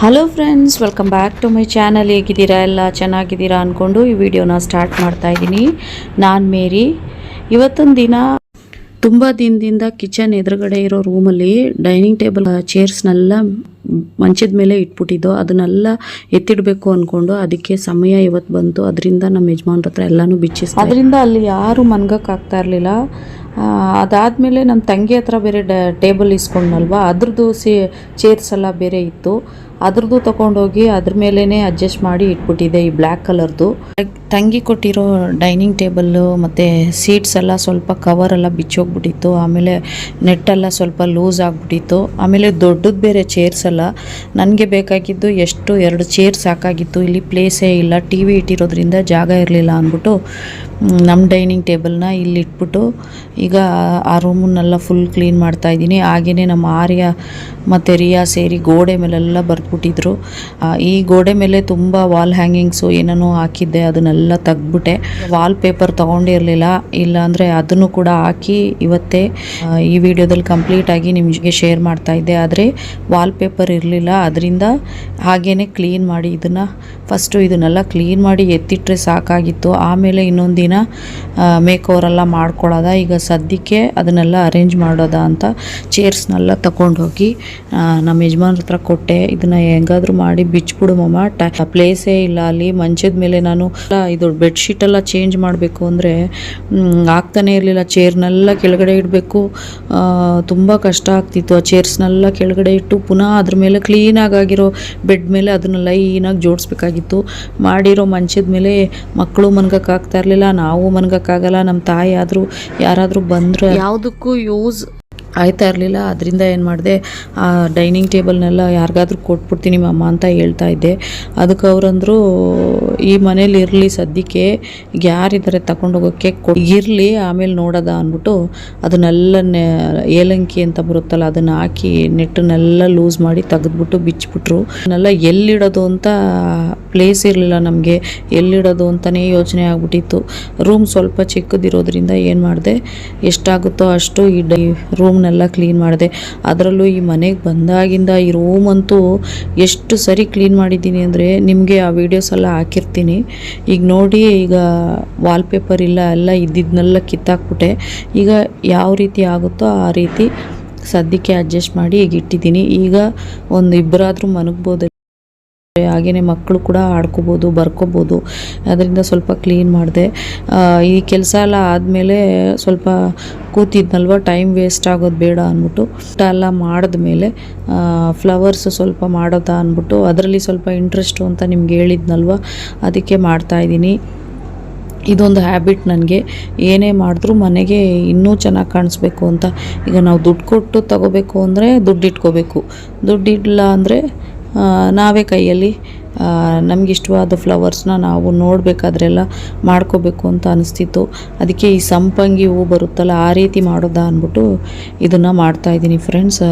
Hello friends welcome back to my channel ಹೇಗಿದ್ದೀರಾ? ಎಲ್ಲ ಚೆನ್ನಾಗಿದ್ದೀರಾ ಅಂದ್ಕೊಂಡು ಈ ವಿಡಿಯೋನ ಸ್ಟಾರ್ಟ್ ಮಾಡ್ತಾ ಇದ್ದೀನಿ. ನಾನು ಮೇರಿ. ಇವತ್ತೊಂದು ದಿನ ತುಂಬ ದಿನದಿಂದ ಕಿಚನ್ ಎದುರುಗಡೆ ಇರೋ ರೂಮಲ್ಲಿ ಡೈನಿಂಗ್ ಟೇಬಲ್ ಚೇರ್ಸ್ನೆಲ್ಲ ಮಂಚದ ಮೇಲೆ ಇಟ್ಬಿಟ್ಟಿದ್ದು. ಅದನ್ನೆಲ್ಲ ಎತ್ತಿಡಬೇಕು ಅಂದ್ಕೊಂಡು ಅದಕ್ಕೆ ಸಮಯ ಇವತ್ತು ಬಂತು. ಅದರಿಂದ ನಮ್ಮ ಯಜಮಾನ್ರ ಹತ್ರ ಎಲ್ಲನೂ ಬಿಚ್ಚಿಸ್ ಅದರಿಂದ ಅಲ್ಲಿ ಯಾರು ಮನ್ಗಕ್ಕಾಗ್ತಾ ಇರಲಿಲ್ಲ. ಅದಾದಮೇಲೆ ನನ್ನ ತಂಗಿ ಹತ್ರ ಬೇರೆ ಡ ಟೇಬಲ್ ಇಸ್ಕೊಂಡ್ನಲ್ವ? ಅದ್ರದ್ದು ಸೇ ಚೇರ್ಸ್ ಎಲ್ಲ ಬೇರೆ ಇತ್ತು. ಅದ್ರದ್ದು ತಗೊಂಡೋಗಿ ಅದ್ರ ಮೇಲೇ ಅಡ್ಜಸ್ಟ್ ಮಾಡಿ ಇಟ್ಬಿಟ್ಟಿದೆ ಈ ಬ್ಲ್ಯಾಕ್ ಕಲರ್ದು ತಂಗಿ ಕೊಟ್ಟಿರೋ ಡೈನಿಂಗ್ ಟೇಬಲ್ಲು ಮತ್ತು ಸೀಟ್ಸ್ ಎಲ್ಲ ಸ್ವಲ್ಪ ಕವರ್ ಎಲ್ಲ ಬಿಚ್ಚೋಗ್ಬಿಟ್ಟಿತ್ತು. ಆಮೇಲೆ ನೆಟ್ಟೆಲ್ಲ ಸ್ವಲ್ಪ ಲೂಸ್ ಆಗಿಬಿಟ್ಟಿತ್ತು. ಆಮೇಲೆ ದೊಡ್ಡದು ಬೇರೆ ಚೇರ್ಸ್ ಎಲ್ಲ ನನಗೆ ಬೇಕಾಗಿದ್ದು ಎಷ್ಟು? ಎರಡು ಚೇರ್ ಸಾಕಾಗಿತ್ತು. ಇಲ್ಲಿ ಪ್ಲೇಸೇ ಇಲ್ಲ. ಟಿ ವಿ ಇಟ್ಟಿರೋದ್ರಿಂದ ಜಾಗ ಇರಲಿಲ್ಲ ಅಂದ್ಬಿಟ್ಟು ನಮ್ಮ ಡೈನಿಂಗ್ ಟೇಬಲ್ನ ಇಲ್ಲಿ ಇಟ್ಬಿಟ್ಟು ಈಗ ಆ ರೂಮನ್ನೆಲ್ಲ ಫುಲ್ ಕ್ಲೀನ್ ಮಾಡ್ತಾ ಇದ್ದೀನಿ. ಹಾಗೆಯೇ ನಮ್ಮ ಆರ್ಯ ಮತ್ತು ರಿಯಾ ಸೇರಿ ಗೋಡೆ ಮೇಲೆಲ್ಲ ಬರೆದ್ಬಿಟ್ಟಿದ್ರು ಈ ಗೋಡೆ ಮೇಲೆ ತುಂಬ ವಾಲ್ ಹ್ಯಾಂಗಿಂಗ್ಸು ಏನೇನೋ ಹಾಕಿದ್ದೆ, ಅದನ್ನೆಲ್ಲ ತೆಗ್ದ್ಬಿಟ್ಟೆ. ವಾಲ್ ಪೇಪರ್ ತೊಗೊಂಡಿರಲಿಲ್ಲ ಇಲ್ಲಾಂದರೆ ಅದನ್ನು ಕೂಡ ಹಾಕಿ ಇವತ್ತೇ ಈ ವಿಡಿಯೋದಲ್ಲಿ ಕಂಪ್ಲೀಟಾಗಿ ನಿಮಗೆ ಶೇರ್ ಮಾಡ್ತಾ ಇದ್ದೆ. ಆದರೆ ವಾಲ್ ಪೇಪರ್ ಇರಲಿಲ್ಲ. ಅದರಿಂದ ಹಾಗೇ ಕ್ಲೀನ್ ಮಾಡಿ ಇದನ್ನು ಫಸ್ಟು ಇದನ್ನೆಲ್ಲ ಕ್ಲೀನ್ ಮಾಡಿ ಎತ್ತಿಟ್ರೆ ಸಾಕಾಗಿತ್ತು. ಆಮೇಲೆ ಇನ್ನೊಂದು ದಿನ ಮೇಕ್ ಓವರೆಲ್ಲ ಮಾಡ್ಕೊಳ್ಳೋದ ಈಗ ಸದ್ಯಕ್ಕೆ ಅದನ್ನೆಲ್ಲ ಅರೇಂಜ್ ಮಾಡೋದ ಅಂತ ಚೇರ್ಸ್ನೆಲ್ಲ ತಗೊಂಡೋಗಿ ನಮ್ಮ ಯಜಮಾನ್ರ ಹತ್ರ ಕೊಟ್ಟೆ. ಇದನ್ನು ಹೆಂಗಾದ್ರೂ ಮಾಡಿ ಬಿಚ್ಬಿಡು ಮಮ್ಮ ಪ್ಲೇಸೇ ಇಲ್ಲ ಅಲ್ಲಿ. ಮಂಚದ ಮೇಲೆ ನಾನು ಇದು ಬೆಡ್ಶೀಟ್ ಎಲ್ಲ ಚೇಂಜ್ ಮಾಡಬೇಕು ಅಂದರೆ ಆಗ್ತಾನೆ ಇರಲಿಲ್ಲ. ಚೇರ್ನೆಲ್ಲ ಕೆಳಗಡೆ ಇಡಬೇಕು. ತುಂಬ ಕಷ್ಟ ಆಗ್ತಿತ್ತು. ಆ ಚೇರ್ಸ್ನೆಲ್ಲ ಕೆಳಗಡೆ ಇಟ್ಟು ಪುನಃ ಅದ್ರ ಮೇಲೆ ಕ್ಲೀನಾಗಿ ಆಗಿರೋ ಬೆಡ್ ಮೇಲೆ ಅದನ್ನ ಲೈನಾಗಿ ಜೋಡಿಸ್ಬೇಕಾಗಿತ್ತು. ಮಾಡಿರೋ ಮಂಚದ ಮೇಲೆ ಮಕ್ಕಳು ಮನ್ಗಕ್ಕಾಗ್ತಾ ಇರಲಿಲ್ಲ. ನಾವು ಮನ್ಗಕ್ಕಾಗಲ್ಲ ನಮ್ಮ ತಾಯಿ ಆದರೂ ಯಾರಾದರೂ ಬಂದರೆ ಯಾವುದಕ್ಕೂ ಯೂಸ್ ಆಯ್ತಾ ಇರಲಿಲ್ಲ. ಅದರಿಂದ ಏನು ಮಾಡಿದೆ, ಆ ಡೈನಿಂಗ್ ಟೇಬಲ್ನೆಲ್ಲ ಯಾರಿಗಾದ್ರೂ ಕೊಟ್ಬಿಡ್ತೀನಿ ಮಮ್ಮ ಅಂತ ಹೇಳ್ತಾ ಇದ್ದೆ. ಅದಕ್ಕೆ ಅವರಂದರು, ಈ ಮನೇಲಿ ಇರಲಿ ಸದ್ಯಕ್ಕೆ ಯಾರಿದ್ದಾರೆ ತಗೊಂಡೋಗೋಕ್ಕೆ ಇರಲಿ ಆಮೇಲೆ ನೋಡೋದ ಅಂದ್ಬಿಟ್ಟು ಅದನ್ನೆಲ್ಲ ಏಲಂಕಿ ಅಂತ ಬರುತ್ತಲ್ಲ, ಅದನ್ನು ಹಾಕಿ ನೆಟ್ಟನ್ನೆಲ್ಲ ಲೂಸ್ ಮಾಡಿ ತೆಗೆದ್ಬಿಟ್ಟು ಬಿಚ್ಚಿಬಿಟ್ರು ಅದನ್ನೆಲ್ಲ ಎಲ್ಲಿಡೋದು ಅಂತ ಪ್ಲೇಸ್ ಇರಲಿಲ್ಲ ನಮಗೆ. ಎಲ್ಲಿಡೋದು ಅಂತಲೇ ಯೋಚನೆ ಆಗ್ಬಿಟ್ಟಿತ್ತು. ರೂಮ್ ಸ್ವಲ್ಪ ಚಿಕ್ಕದಿರೋದ್ರಿಂದ ಏನು ಮಾಡಿದೆ, ಎಷ್ಟಾಗುತ್ತೋ ಅಷ್ಟು ಈ ಡೈ ರೂಮ್ನೆಲ್ಲ ಕ್ಲೀನ್ ಮಾಡಿದೆ. ಅದರಲ್ಲೂ ಈ ಮನೆಗೆ ಬಂದಾಗಿಂದ ಈ ರೂಮ್ ಅಂತೂ ಎಷ್ಟು ಸರಿ ಕ್ಲೀನ್ ಮಾಡಿದ್ದೀನಿ ಅಂದರೆ ನಿಮಗೆ ಆ ವೀಡಿಯೋಸ್ ಎಲ್ಲ ಹಾಕಿರ್ತೀನಿ. ಈಗ ನೋಡಿ, ಈಗ ವಾಲ್ಪೇಪರ್ ಇಲ್ಲ, ಎಲ್ಲ ಇದ್ದಿದ್ದನ್ನೆಲ್ಲ ಕಿತ್ತಾಕ್ಬಿಟ್ಟೆ. ಈಗ ಯಾವ ರೀತಿ ಆಗುತ್ತೋ ಆ ರೀತಿ ಸದ್ಯಕ್ಕೆ ಅಡ್ಜಸ್ಟ್ ಮಾಡಿ ಈಗ ಇಟ್ಟಿದ್ದೀನಿ. ಈಗ ಒಂದು ಇಬ್ಬರಾದರೂ ಮನಗ್ಬೋದು ಹಾಗೆಯೇ ಮಕ್ಕಳು ಕೂಡ ಆಡ್ಕೋಬೋದು, ಬರ್ಕೋಬೋದು. ಅದರಿಂದ ಸ್ವಲ್ಪ ಕ್ಲೀನ್ ಮಾಡಿದೆ. ಈ ಕೆಲಸ ಎಲ್ಲ ಆದಮೇಲೆ ಸ್ವಲ್ಪ ಕೂತಿದ್ನಲ್ವ ಟೈಮ್ ವೇಸ್ಟ್ ಆಗೋದು ಬೇಡ ಅಂದ್ಬಿಟ್ಟು. ಊಟ ಎಲ್ಲ ಮಾಡಿದ್ಮೇಲೆ ಫ್ಲವರ್ಸ್ ಸ್ವಲ್ಪ ಮಾಡೋದಾ ಅಂದ್ಬಿಟ್ಟು, ಅದರಲ್ಲಿ ಸ್ವಲ್ಪ ಇಂಟ್ರೆಸ್ಟು ಅಂತ ನಿಮ್ಗೆ ಹೇಳಿದ್ನಲ್ವ, ಅದಕ್ಕೆ ಮಾಡ್ತಾಯಿದ್ದೀನಿ ಇದೊಂದು ಹ್ಯಾಬಿಟ್ ನನಗೆ. ಏನೇ ಮಾಡಿದ್ರೂ ಮನೆಗೆ ಇನ್ನೂ ಚೆನ್ನಾಗಿ ಕಾಣಿಸ್ಬೇಕು ಅಂತ. ಈಗ ನಾವು ದುಡ್ಡು ಕೊಟ್ಟು ತಗೋಬೇಕು ಅಂದರೆ ದುಡ್ಡು ಇಟ್ಕೋಬೇಕು. ದುಡ್ಡು ಅಂದರೆ ನಾವೇ ಕೈಯಲ್ಲಿ ನಮ್ಗೆ ಇಷ್ಟವಾದ ಫ್ಲವರ್ಸ್ನ ನಾವು ನೋಡಬೇಕಾದ್ರೆಲ್ಲ ಮಾಡ್ಕೋಬೇಕು ಅಂತ ಅನಿಸ್ತಿತ್ತು. ಅದಕ್ಕೆ ಈ ಸಂಪಂಗಿ ಹೂವು ಬರುತ್ತಲ್ಲ, ಆ ರೀತಿ ಮಾಡೋದಾ ಅಂದ್ಬಿಟ್ಟು ಇದನ್ನು ಮಾಡ್ತಾಯಿದ್ದೀನಿ ಫ್ರೆಂಡ್ಸ್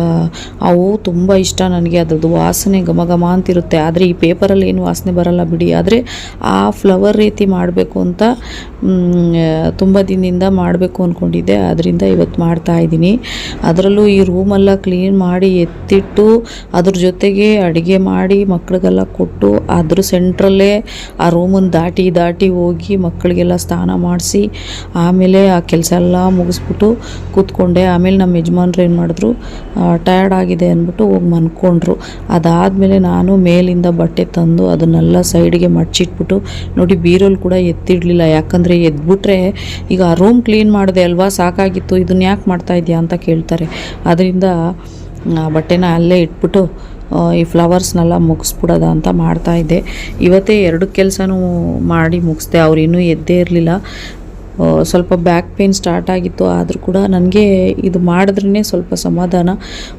ಆ ಹೂವು ತುಂಬ ಇಷ್ಟ ನನಗೆ. ಅದ್ರದ್ದು ವಾಸನೆ ಘಮ ಘಮ ಅಂತಿರುತ್ತೆ. ಆದರೆ ಈ ಪೇಪರಲ್ಲಿ ಏನು ವಾಸನೆ ಬರಲ್ಲ ಬಿಡಿ. ಆದರೆ ಆ ಫ್ಲವರ್ ರೀತಿ ಮಾಡಬೇಕು ಅಂತ ತುಂಬ ದಿನದಿಂದ ಮಾಡಬೇಕು ಅಂದ್ಕೊಂಡಿದ್ದೆ ಅದರಿಂದ ಇವತ್ತು ಮಾಡ್ತಾ ಇದ್ದೀನಿ. ಅದರಲ್ಲೂ ಈ ರೂಮೆಲ್ಲ ಕ್ಲೀನ್ ಮಾಡಿ ಎತ್ತಿಟ್ಟು ಅದ್ರ ಜೊತೆಗೆ ಅಡುಗೆ ಮಾಡಿ ಮಕ್ಕಳಿಗೆಲ್ಲ ಕೊಟ್ಟು ಅದ್ರ ಸೆಂಟ್ರಲ್ಲೇ ಆ ರೂಮನ್ನು ದಾಟಿ ದಾಟಿ ಹೋಗಿ ಮಕ್ಕಳಿಗೆಲ್ಲ ಸ್ನಾನ ಮಾಡಿಸಿ ಆಮೇಲೆ ಆ ಕೆಲಸ ಎಲ್ಲ ಮುಗಿಸ್ಬಿಟ್ಟು ಕೂತ್ಕೊಂಡೆ. ಆಮೇಲೆ ನಮ್ಮ ಯಜಮಾನ್ರು ಏನು ಮಾಡಿದ್ರು ಟಯರ್ಡ್ ಆಗಿದೆ ಅಂದ್ಬಿಟ್ಟು ಹೋಗಿ ಮನ್ಕೊಂಡ್ರು. ಅದಾದಮೇಲೆ ನಾನು ಮೇಲಿಂದ ಬಟ್ಟೆ ತಂದು ಅದನ್ನೆಲ್ಲ ಸೈಡ್ಗೆ ಮಡ್ಚಿಟ್ಬಿಟ್ಟು ನೋಡಿ ಬೀರಲ್ಲಿ ಕೂಡ ಎತ್ತಿಡಲಿಲ್ಲ. ಯಾಕಂದರೆ ಎದ್ಬಿಟ್ರೆ ಈಗ ಆ ರೂಮ್ ಕ್ಲೀನ್ ಮಾಡಿದೆ ಅಲ್ವಾ, ಸಾಕಾಗಿತ್ತು, ಇದನ್ನ ಯಾಕೆ ಮಾಡ್ತಾ ಇದೆಯಾ ಅಂತ ಕೇಳ್ತಾರೆ. ಅದರಿಂದ ಬಟ್ಟೆನ ಅಲ್ಲೇ ಇಟ್ಬಿಟ್ಟು ಈ ಫ್ಲವರ್ಸ್ನೆಲ್ಲ ಮುಗಿಸ್ಬಿಡೋದ ಅಂತ ಮಾಡ್ತಾ ಇದ್ದೆ. ಇವತ್ತೇ ಎರಡು ಕೆಲಸನೂ ಮಾಡಿ ಮುಗಿಸ್ದೆ. ಅವ್ರು ಇನ್ನೂ ಎದ್ದೇ ಇರಲಿಲ್ಲ. ಸ್ವಲ್ಪ ಬ್ಯಾಕ್ ಪೇನ್ ಸ್ಟಾರ್ಟ್ ಆಗಿತ್ತು. ಆದರೂ ಕೂಡ ನನಗೆ ಇದು ಮಾಡಿದ್ರೇ ಸ್ವಲ್ಪ ಸಮಾಧಾನ.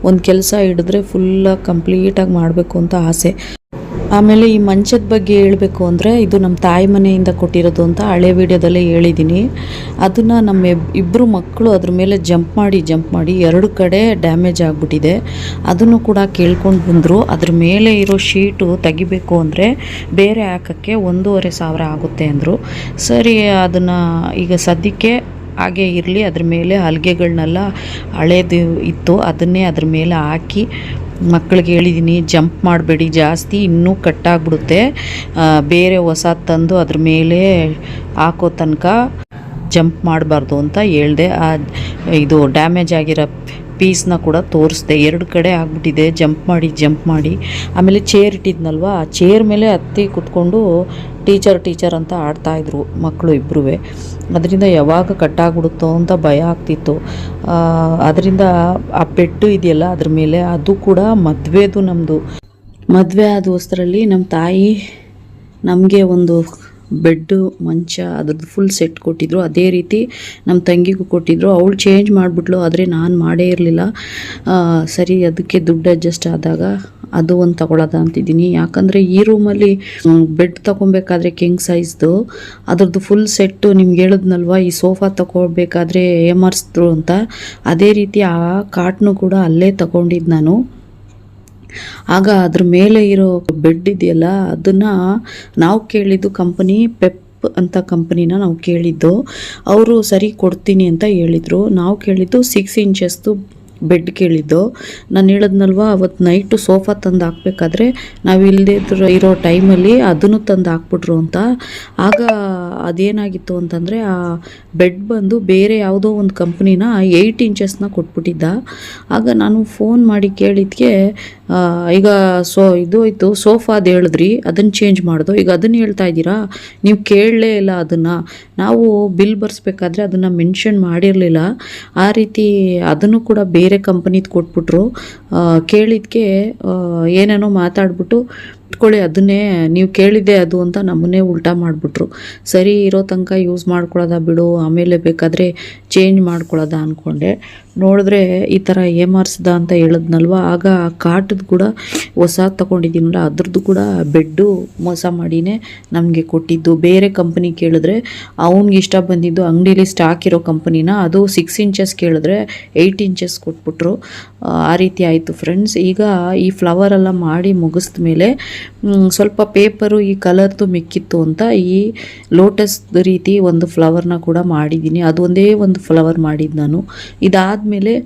ಒಂದು ಕೆಲಸ ಹಿಡಿದ್ರೆ ಫುಲ್ಲಾಗಿ ಕಂಪ್ಲೀಟಾಗಿ ಮಾಡಬೇಕು ಅಂತ ಆಸೆ. ಆಮೇಲೆ ಈ ಮಂಚದ ಬಗ್ಗೆ ಹೇಳಬೇಕು ಅಂದರೆ ಇದು ನಮ್ಮ ತಾಯಿ ಮನೆಯಿಂದ ಕೊಟ್ಟಿರೋದು ಅಂತ ಹಳೆ ವಿಡಿಯೋದಲ್ಲೇ ಹೇಳಿದ್ದೀನಿ ಅದನ್ನು ನಮ್ಮ ಇಬ್- ಇಬ್ಬರು ಮಕ್ಕಳು ಅದ್ರ ಮೇಲೆ ಜಂಪ್ ಮಾಡಿ ಜಂಪ್ ಮಾಡಿ ಎರಡು ಕಡೆ ಡ್ಯಾಮೇಜ್ ಆಗಿಬಿಟ್ಟಿದೆ. ಅದನ್ನು ಕೂಡ ಕೇಳ್ಕೊಂಡು ಬಂದರು. ಅದ್ರ ಮೇಲೆ ಇರೋ ಶೀಟು ತೆಗಿಬೇಕು ಅಂದರೆ ಬೇರೆ ಹಾಕೋಕ್ಕೆ ಒಂದೂವರೆ ಸಾವಿರ ಆಗುತ್ತೆ ಅಂದರು. ಸರಿ, ಅದನ್ನು ಈಗ ಸದ್ಯಕ್ಕೆ ಹಾಗೆ ಇರಲಿ. ಅದ್ರ ಮೇಲೆ ಹಲಿಗೆಗಳನ್ನೆಲ್ಲ ಹಳೇದು ಇತ್ತು. ಅದನ್ನೇ ಅದ್ರ ಮೇಲೆ ಹಾಕಿ ಮಕ್ಕಳಿಗೆ ಹೇಳಿದ್ದೀನಿ ಜಂಪ್ ಮಾಡಬೇಡಿ, ಜಾಸ್ತಿ ಇನ್ನೂ ಕಟ್ಟಾಗ್ಬಿಡುತ್ತೆ. ಬೇರೆ ಹೊಸ ತಂದು ಅದ್ರ ಮೇಲೆ ಹಾಕೋ ತನಕ ಜಂಪ್ ಮಾಡಬಾರ್ದು ಅಂತ ಹೇಳ್ದೆ. ಆ, ಇದು ಡ್ಯಾಮೇಜ್ ಆಗಿರೋ ಪೀಸ್ನ ಕೂಡ ತೋರಿಸ್ದೆ. ಎರಡು ಕಡೆ ಆಗ್ಬಿಟ್ಟಿದೆ. ಜಂಪ್ ಮಾಡಿ ಜಂಪ್ ಮಾಡಿ. ಆಮೇಲೆ ಚೇರ್ ಇಟ್ಟಿದ್ನಲ್ವ? ಆ ಚೇರ್ ಮೇಲೆ ಹತ್ತಿ ಕುತ್ಕೊಂಡು ಟೀಚರ್ ಟೀಚರ್ ಅಂತ ಆಡ್ತಾಯಿದ್ರು ಮಕ್ಕಳು ಇಬ್ಬರೂ ಅದರಿಂದ ಯಾವಾಗ ಕಟ್ಟಾಗ್ಬಿಡುತ್ತೋ ಅಂತ ಭಯ ಆಗ್ತಿತ್ತು. ಅದರಿಂದ ಆ ಪೆಟ್ಟು ಇದೆಯಲ್ಲ ಅದ್ರ ಮೇಲೆ, ಅದು ಕೂಡ ಮದುವೆದು ನಮ್ಮದು ಮದುವೆ ಆದ ವಸ್ತ್ರಲ್ಲಿ ನಮ್ಮ ತಾಯಿ ನಮಗೆ ಒಂದು ಬೆಡ್ಡು, ಮಂಚ, ಅದ್ರದ್ದು ಫುಲ್ ಸೆಟ್ ಕೊಟ್ಟಿದ್ರು. ಅದೇ ರೀತಿ ನಮ್ಮ ತಂಗಿಗೂ ಕೊಟ್ಟಿದ್ರು. ಅವಳು ಚೇಂಜ್ ಮಾಡಿಬಿಟ್ಲು ಆದರೆ ನಾನು ಮಾಡೇ ಇರಲಿಲ್ಲ. ಸರಿ, ಅದಕ್ಕೆ ದುಡ್ಡು ಅಡ್ಜಸ್ಟ್ ಆದಾಗ ಅದು ಒಂದು ತಗೊಳ್ಳೋದ ಅಂತಿದ್ದೀನಿ. ಯಾಕಂದರೆ ಈ ರೂಮಲ್ಲಿ ಬೆಡ್ ತಗೊಬೇಕಾದ್ರೆ ಕಿಂಗ್ ಸೈಜ್ದು ಅದ್ರದ್ದು ಫುಲ್ ಸೆಟ್ಟು ನಿಮ್ಗೆ ಹೇಳಿದ್ನಲ್ವ, ಈ ಸೋಫಾ ತಗೊಳ್ಬೇಕಾದ್ರೆ ಏಮರ್ಸಿದ್ರು ಅಂತ. ಅದೇ ರೀತಿ ಆ ಕಾಟ್ನು ಕೂಡ ಅಲ್ಲೇ ತಗೊಂಡಿದ್ದು ನಾನು. ಆಗ ಅದ್ರ ಮೇಲೆ ಇರೋ ಬೆಡ್ ಇದೆಯಲ್ಲ, ಅದನ್ನ ನಾವು ಕೇಳಿದ್ದು ಕಂಪನಿ ಪೆಪ್ ಅಂತ ಕಂಪನಿನ ನಾವು ಕೇಳಿದ್ದು. ಅವರು ಸರಿ ಕೊಡ್ತೀನಿ ಅಂತ ಹೇಳಿದರು. ನಾವು ಕೇಳಿದ್ದು ಸಿಕ್ಸ್ ಇಂಚಸ್ದು ಬೆಡ್ ಕೇಳಿದ್ದು. ನಾನು ಹೇಳಿದ್ನಲ್ವ ಅವತ್ತು ನೈಟು ಸೋಫಾ ತಂದು ಹಾಕ್ಬೇಕಾದ್ರೆ ನಾವು ಇಲ್ಲದೇ ಇರೋ ಟೈಮಲ್ಲಿ ಅದನ್ನು ತಂದು ಹಾಕ್ಬಿಟ್ರು ಅಂತ. ಆಗ ಅದೇನಾಗಿತ್ತು ಅಂತಂದರೆ ಆ ಬೆಡ್ ಬಂದು ಬೇರೆ ಯಾವುದೋ ಒಂದು ಕಂಪ್ನಿನ ಏಯ್ಟ್ ಇಂಚಸ್ನ ಕೊಟ್ಬಿಟ್ಟಿದ್ದ. ಆಗ ನಾನು ಫೋನ್ ಮಾಡಿ ಕೇಳಿದ್ಕೆ ಈಗ ಸೋ, ಇದು ಆಯಿತು ಸೋಫಾದು ಹೇಳಿದ್ರಿ ಅದನ್ನು ಚೇಂಜ್ ಮಾಡೋದು. ಈಗ ಅದನ್ನು ಹೇಳ್ತಾ ಇದ್ದೀರಾ? ನೀವು ಕೇಳಲೇ ಇಲ್ಲ ಅದನ್ನು. ನಾವು ಬಿಲ್ ಬರ್ಸ್ಬೇಕಾದ್ರೆ ಅದನ್ನು ಮೆನ್ಷನ್ ಮಾಡಿರಲಿಲ್ಲ. ಆ ರೀತಿ ಅದನ್ನು ಕೂಡ ಬೇರೆ ಕಂಪನಿದು ಕೊಟ್ಬಿಟ್ರು. ಕೇಳಿದ್ಕೆ ಏನೇನೋ ಮಾತಾಡ್ಬಿಟ್ಟು ಇಟ್ಕೊಳ್ಳಿ ಅದನ್ನೇ ನೀವು ಕೇಳಿದ್ದೆ ಅದು ಅಂತ ನಮ್ಮನ್ನೇ ಉಲ್ಟಾ ಮಾಡಿಬಿಟ್ರು. ಸರಿ, ಇರೋ ತನಕ ಯೂಸ್ ಮಾಡ್ಕೊಳ್ಳೋದ ಬಿಡು. ಆಮೇಲೆ ಬೇಕಾದರೆ ಚೇಂಜ್ ಮಾಡ್ಕೊಳ್ಳೋದ ಅಂದ್ಕೊಂಡೆ ನೋಡಿದ್ರೆ ಈ ಥರ ಏಮಾರಿಸ್ದ ಅಂತ ಹೇಳಿದ್ನಲ್ವ? ಆಗ ಆ ಕಾಟದ್ದು ಕೂಡ ಹೊಸ ತಗೊಂಡಿದ್ದೀನಲ್ಲ ಅದ್ರದ್ದು ಕೂಡ ಬೆಡ್ಡು ಮೋಸ ಮಾಡಿನೇ ನಮಗೆ ಕೊಟ್ಟಿದ್ದು. ಬೇರೆ ಕಂಪ್ನಿ ಕೇಳಿದ್ರೆ ಅವ್ನಿಗೆ ಇಷ್ಟ ಬಂದಿದ್ದು ಅಂಗಡಿಯಲ್ಲಿ ಸ್ಟಾಕ್ ಇರೋ ಕಂಪ್ನಿನ ಅದು ಸಿಕ್ಸ್ ಇಂಚಸ್ ಕೇಳಿದ್ರೆ ಏಯ್ಟ್ ಇಂಚಸ್ ಕೊಟ್ಬಿಟ್ರು. ಆ, ರೀತಿ ಆಯಿತು ಫ್ರೆಂಡ್ಸ್ ಈಗ ಈ ಫ್ಲವರ್ ಎಲ್ಲ ಮಾಡಿ ಮುಗಿಸ್ದ ಮೇಲೆ ಸ್ವಲ್ಪ ಪೇಪರು ಈ ಕಲರ್ದು ಮಿಕ್ಕಿತ್ತು ಅಂತ ಈ ಲೋಟಸ್ ರೀತಿ ಒಂದು ಫ್ಲವರ್ನ ಕೂಡ ಮಾಡಿದ್ದೀನಿ. ಅದೊಂದೇ ಒಂದು ಫ್ಲವರ್ ಮಾಡಿದ್ದು ನಾನು. मिले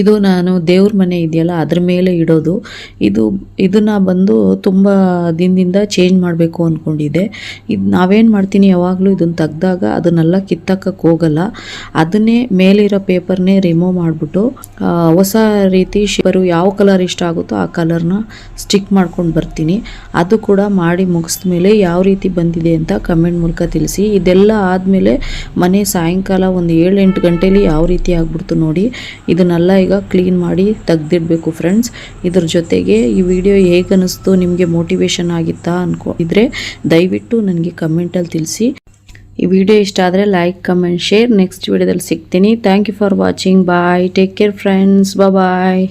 ಇದು ನಾನು ದೇವ್ರ ಮನೆ ಇದೆಯಲ್ಲ, ಅದ್ರ ಮೇಲೆ ಇಡೋದು. ಇದು, ಇದನ್ನು ಬಂದು ತುಂಬ ದಿನದಿಂದ ಚೇಂಜ್ ಮಾಡಬೇಕು ಅಂದ್ಕೊಂಡಿದ್ದೆ ಇದು ನಾವೇನು ಮಾಡ್ತೀನಿ ಯಾವಾಗಲೂ ಇದನ್ನು ತೆಗ್ದಾಗ ಅದನ್ನೆಲ್ಲ ಕಿತ್ತಕ್ಕಕ್ಕೆ ಹೋಗಲ್ಲ. ಅದನ್ನೇ ಮೇಲಿರೋ ಪೇಪರ್ನೇ ರಿಮೂವ್ ಮಾಡಿಬಿಟ್ಟು ಹೊಸ ರೀತಿ ಶಿಪರು ಯಾವ ಕಲರ್ ಇಷ್ಟ ಆಗುತ್ತೋ ಆ ಕಲರ್ನ ಸ್ಟಿಕ್ ಮಾಡ್ಕೊಂಡು ಬರ್ತೀನಿ. ಅದು ಕೂಡ ಮಾಡಿ ಮುಗಿಸಿದ ಮೇಲೆ ಯಾವ ರೀತಿ ಬಂದಿದೆ ಅಂತ ಕಮೆಂಟ್ ಮೂಲಕ ತಿಳಿಸಿ. ಇದೆಲ್ಲ ಆದಮೇಲೆ ಮನೆ ಸಾಯಂಕಾಲ ಒಂದು ಏಳು ಎಂಟು ಗಂಟೆಲಿ ಯಾವ ರೀತಿ ಆಗ್ಬಿಡ್ತು ನೋಡಿ, ಇದನ್ನೆಲ್ಲ ಈಗ ಕ್ಲೀನ್ ಮಾಡಿ ತೆಗ್ದಿಡಬೇಕು ಫ್ರೆಂಡ್ಸ್ ಇದ್ರ ಜೊತೆಗೆ ಈ ವಿಡಿಯೋ ಹೇಗೆ ಅನ್ನಿಸ್ತು ನಿಮಗೆ ಮೋಟಿವೇಶನ್ ಆಗಿತ್ತಾ ಅನ್ಕೊ, ಇದ್ರೆ ದಯವಿಟ್ಟು ನನಗೆ ಕಮೆಂಟಲ್ಲಿ ತಿಳಿಸಿ. ಈ ವಿಡಿಯೋ ಇಷ್ಟ ಆದರೆ ಲೈಕ್ ಕಮೆಂಟ್ ಶೇರ್ ನೆಕ್ಸ್ಟ್ ವಿಡಿಯೋದಲ್ಲಿ ಸಿಗ್ತೀನಿ. Thank you for watching bye take care friends bye